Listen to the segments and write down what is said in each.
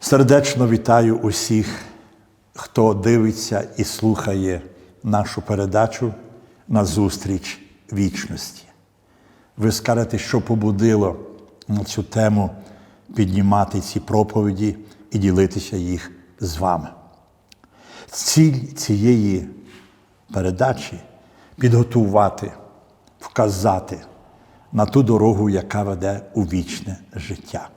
Сердечно вітаю усіх, хто дивиться і слухає нашу передачу на зустріч вічності. Ви скажете, що побудило на цю тему піднімати ці проповіді і ділитися їх з вами. Ціль цієї передачі підготувати, вказати на ту дорогу, яка веде у вічне життя.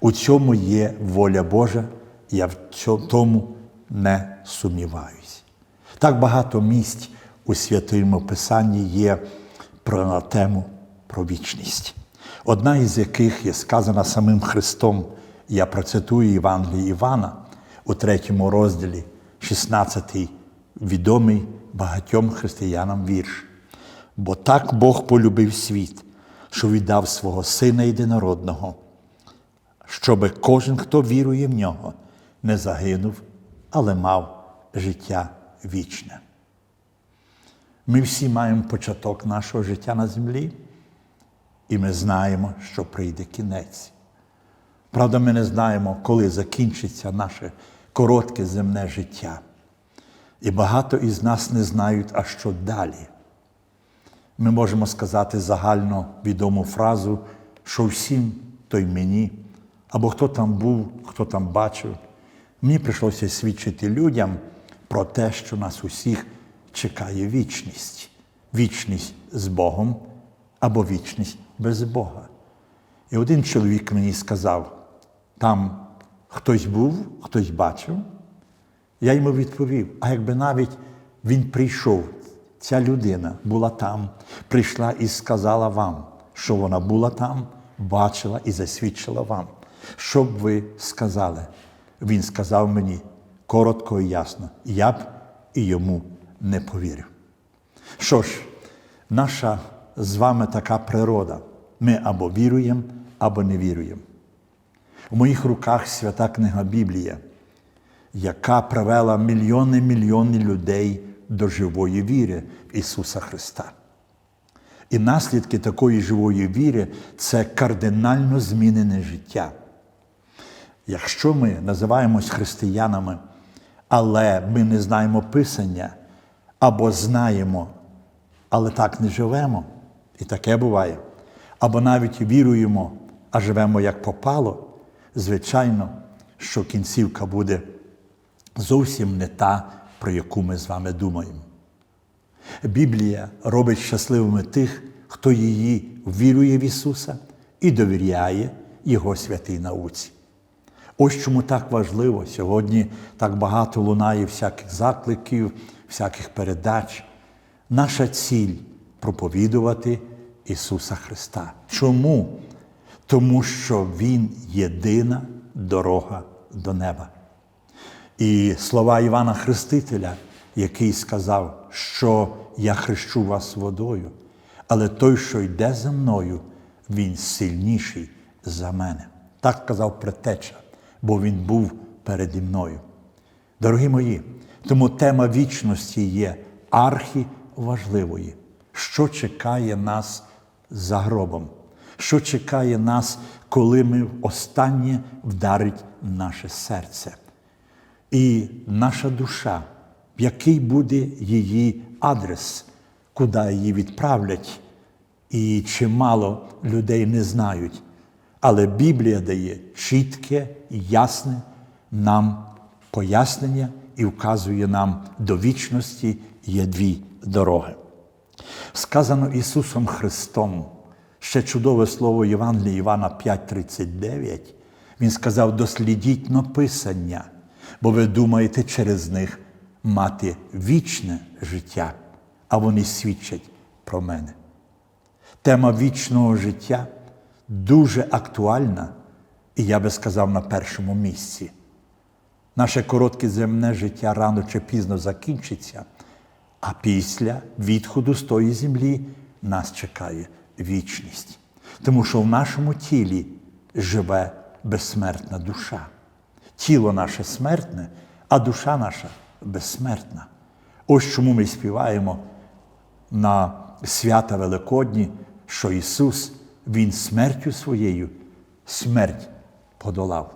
У цьому є воля Божа, я в тому не сумніваюся. Так багато місць у святому Писанні є про на тему про вічність. Одна із яких є сказана самим Христом, я процитую Євангелії Івана у третьому розділі, 16-й відомий багатьом християнам вірш. Бо так Бог полюбив світ, що віддав свого Сина єдинородного, щоби кожен, хто вірує в нього, не загинув, але мав життя вічне. Ми всі маємо початок нашого життя на землі, і ми знаємо, що прийде кінець. Правда, ми не знаємо, коли закінчиться наше коротке земне життя. І багато із нас не знають, а що далі. Ми можемо сказати загально відому фразу, що всім, то й мені, або хто там був, хто там бачив. Мені прийшлося свідчити людям про те, що нас усіх чекає вічність, вічність з Богом або вічність без Бога. І один чоловік мені сказав, там хтось був, хтось бачив. Я йому відповів: а якби навіть він прийшов, ця людина була там, прийшла і сказала вам, що вона була там, бачила і засвідчила вам. Що б ви сказали? Він сказав мені коротко і ясно, я б і йому не повірив. Що ж, наша з вами така природа. Ми або віруємо, або не віруємо. У моїх руках свята книга Біблія, яка привела мільйони мільйони людей до живої віри Ісуса Христа. І наслідки такої живої віри це кардинально змінене життя. Якщо ми називаємось християнами, але ми не знаємо Писання, або знаємо, але так не живемо, і таке буває, або навіть віруємо, а живемо як попало, звичайно, що кінцівка буде зовсім не та, про яку ми з вами думаємо. Біблія робить щасливими тих, хто її вірує в Ісуса і довіряє Його святій науці. Ось чому так важливо сьогодні так багато лунає всяких закликів, всяких передач. Наша ціль проповідувати Ісуса Христа. Чому? Тому що Він єдина дорога до неба. І слова Івана Хрестителя, який сказав, що я хрещу вас водою, але той, що йде за мною, він сильніший за мене. Так казав предтеча, бо він був переді мною. Дорогі мої, тому тема вічності є архіважливою. Що чекає нас за гробом? Що чекає нас, коли ми останнє вдарить наше серце? І наша душа, який буде її адрес, куди її відправлять, і чимало людей не знають. Але Біблія дає чітке, ясне нам пояснення і вказує нам до вічності є дві дороги. Сказано Ісусом Христом, ще чудове слово Євангелія Івана 5:39, Він сказав: дослідіть написання, бо ви думаєте через них мати вічне життя, а вони свідчать про мене. Тема вічного життя дуже актуальна, і я би сказав, на першому місці. Наше коротке земне життя рано чи пізно закінчиться, а після відходу з тої землі нас чекає вічність. Тому що в нашому тілі живе безсмертна душа. Тіло наше смертне, а душа наша безсмертна. Ось чому ми співаємо на свята Великодні, що Ісус, Він смертю своєю смерть подолав.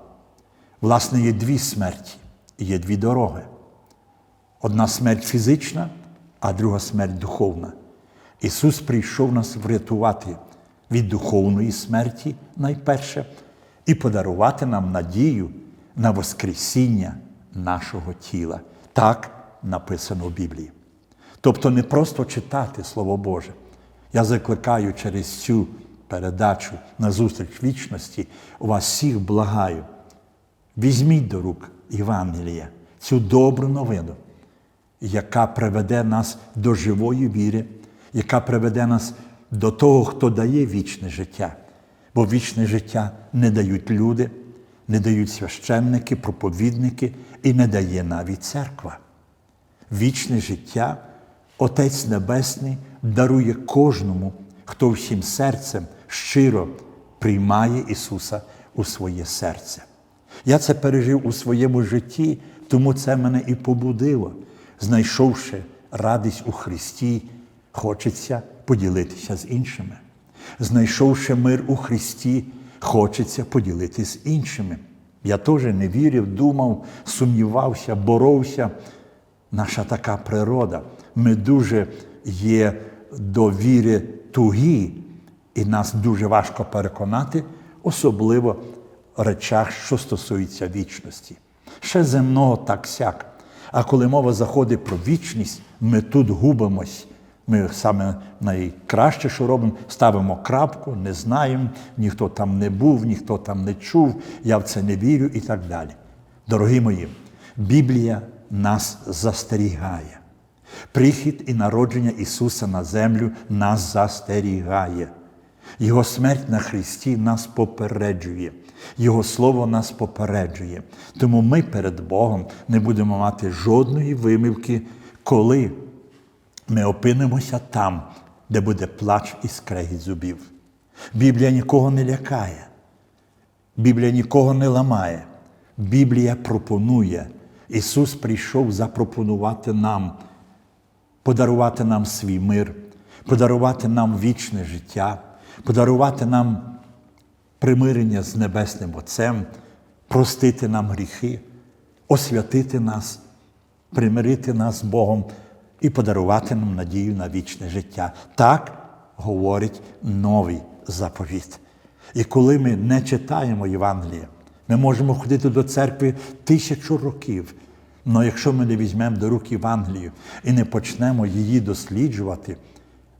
Власне, є дві смерті, є дві дороги. Одна смерть фізична, а друга смерть духовна. Ісус прийшов нас врятувати від духовної смерті найперше і подарувати нам надію на Воскресіння нашого тіла. Так написано в Біблії. Тобто не просто читати Слово Боже. Я закликаю через цю передачу на зустріч вічності, у вас всіх благаю. Візьміть до рук Євангелія, цю добру новину, яка приведе нас до живої віри, яка приведе нас до того, хто дає вічне життя. Бо вічне життя не дають люди, не дають священники, проповідники і не дає навіть церква. Вічне життя Отець Небесний дарує кожному, хто всім серцем щиро приймає Ісуса у своє серце. Я це пережив у своєму житті, тому це мене і побудило. Знайшовши радість у Христі, хочеться поділитися з іншими. Знайшовши мир у Христі, хочеться поділитися з іншими. Я теж не вірив, думав, сумнівався, боровся. Наша така природа. Ми дуже є до віри тугі, і нас дуже важко переконати, особливо в речах, що стосуються вічності. Ще земного так сяк. А коли мова заходить про вічність, ми тут губимось. Ми саме найкраще, що робимо, ставимо крапку, не знаємо, ніхто там не був, ніхто там не чув, я в це не вірю і так далі. Дорогі мої, Біблія нас застерігає. Прихід і народження Ісуса на землю нас застерігає. Його смерть на Христі нас попереджує, Його Слово нас попереджує. Тому ми перед Богом не будемо мати жодної вимівки, коли ми опинимося там, де буде плач і скрегіт зубів. Біблія нікого не лякає, Біблія нікого не ламає. Біблія пропонує. Ісус прийшов запропонувати нам, подарувати нам свій мир, подарувати нам вічне життя, подарувати нам примирення з Небесним Отцем, простити нам гріхи, освятити нас, примирити нас з Богом і подарувати нам надію на вічне життя. Так говорить новий заповіт. І коли ми не читаємо Євангелія, ми можемо ходити до церкви тисячу років. Але якщо ми не візьмемо до рук Євангелію і не почнемо її досліджувати,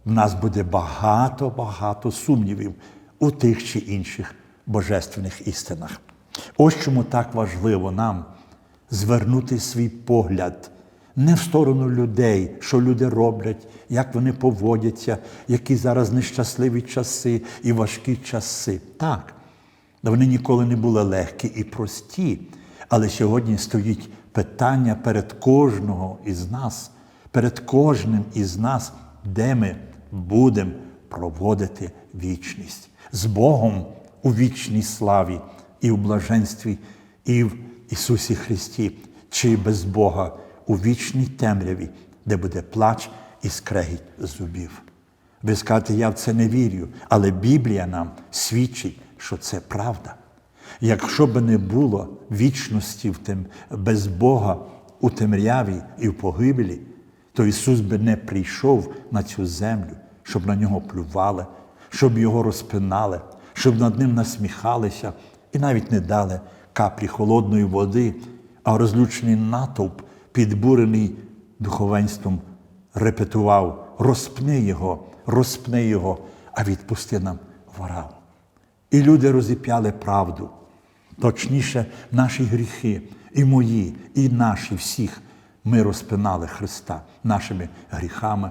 в нас буде багато-багато сумнівів у тих чи інших божественних істинах. Ось чому так важливо нам звернути свій погляд не в сторону людей, що люди роблять, як вони поводяться, які зараз нещасливі часи і важкі часи. Так, вони ніколи не були легкі і прості, але сьогодні стоїть питання перед кожного із нас, перед кожним із нас, де ми будемо проводити вічність з Богом у вічній славі і в блаженстві, і в Ісусі Христі, чи без Бога у вічній темряві, де буде плач і скрегіть зубів. Ви скажете, я в це не вірю, але Біблія нам свідчить, що це правда. Якщо б не було вічності в тим, без Бога у темряві і в погибелі, то Ісус би не прийшов на цю землю, щоб на нього плювали, щоб його розпинали, щоб над ним насміхалися і навіть не дали каплі холодної води, а розлючений натовп, підбурений духовенством, репетував: розпни його, розпни його, а відпусти нам ворав. І люди розіп'яли правду, точніше, наші гріхи, і мої, і наші всіх. Ми розпинали Христа нашими гріхами,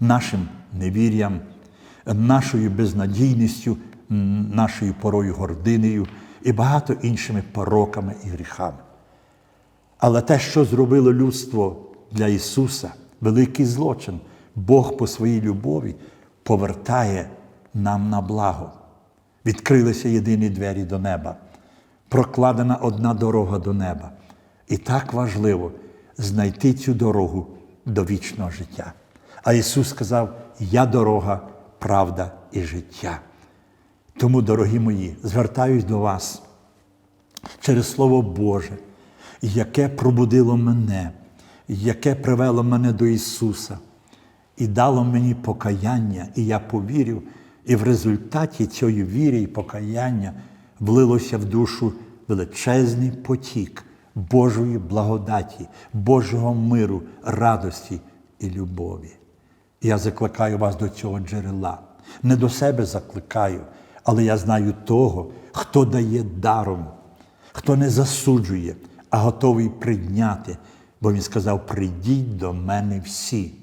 нашим невір'ям, нашою безнадійністю, нашою порою гординею і багато іншими пороками і гріхами. Але те, що зробило людство для Ісуса, великий злочин, Бог по своїй любові повертає нам на благо. Відкрилися єдині двері до неба, прокладена одна дорога до неба. І так важливо знайти цю дорогу до вічного життя. А Ісус сказав: Я дорога, правда і життя. Тому, дорогі мої, звертаюсь до вас, через Слово Боже, яке пробудило мене, яке привело мене до Ісуса і дало мені покаяння, і я повірив, і в результаті цієї віри і покаяння влилося в душу величезний потік Божої благодаті, Божого миру, радості і любові. Я закликаю вас до цього джерела. Не до себе закликаю, але я знаю того, хто дає даром, хто не засуджує, а готовий прийняти. Бо він сказав: прийдіть до мене всі,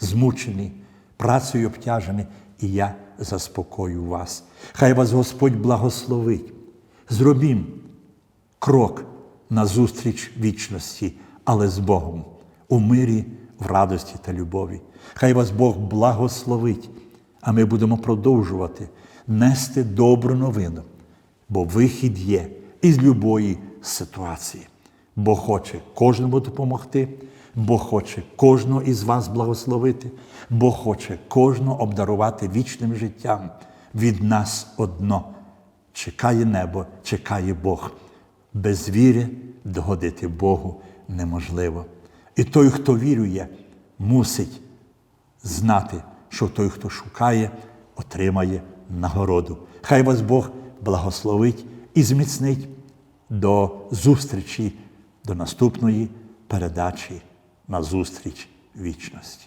змучені, працею обтяжені, і я заспокою вас. Хай вас Господь благословить. Зробім крок назустріч вічності, але з Богом, у мирі, в радості та любові. Хай вас Бог благословить, а ми будемо продовжувати нести добру новину, бо вихід є із любої ситуації. Бог хоче кожному допомогти, Бог хоче кожного із вас благословити, Бог хоче кожного обдарувати вічним життям від нас одно. Чекає небо, чекає Бог. Без віри догодити Богу неможливо. І той, хто вірує, мусить знати, що той, хто шукає, отримає нагороду. Хай вас Бог благословить і зміцнить до зустрічі, до наступної передачі на зустріч вічності.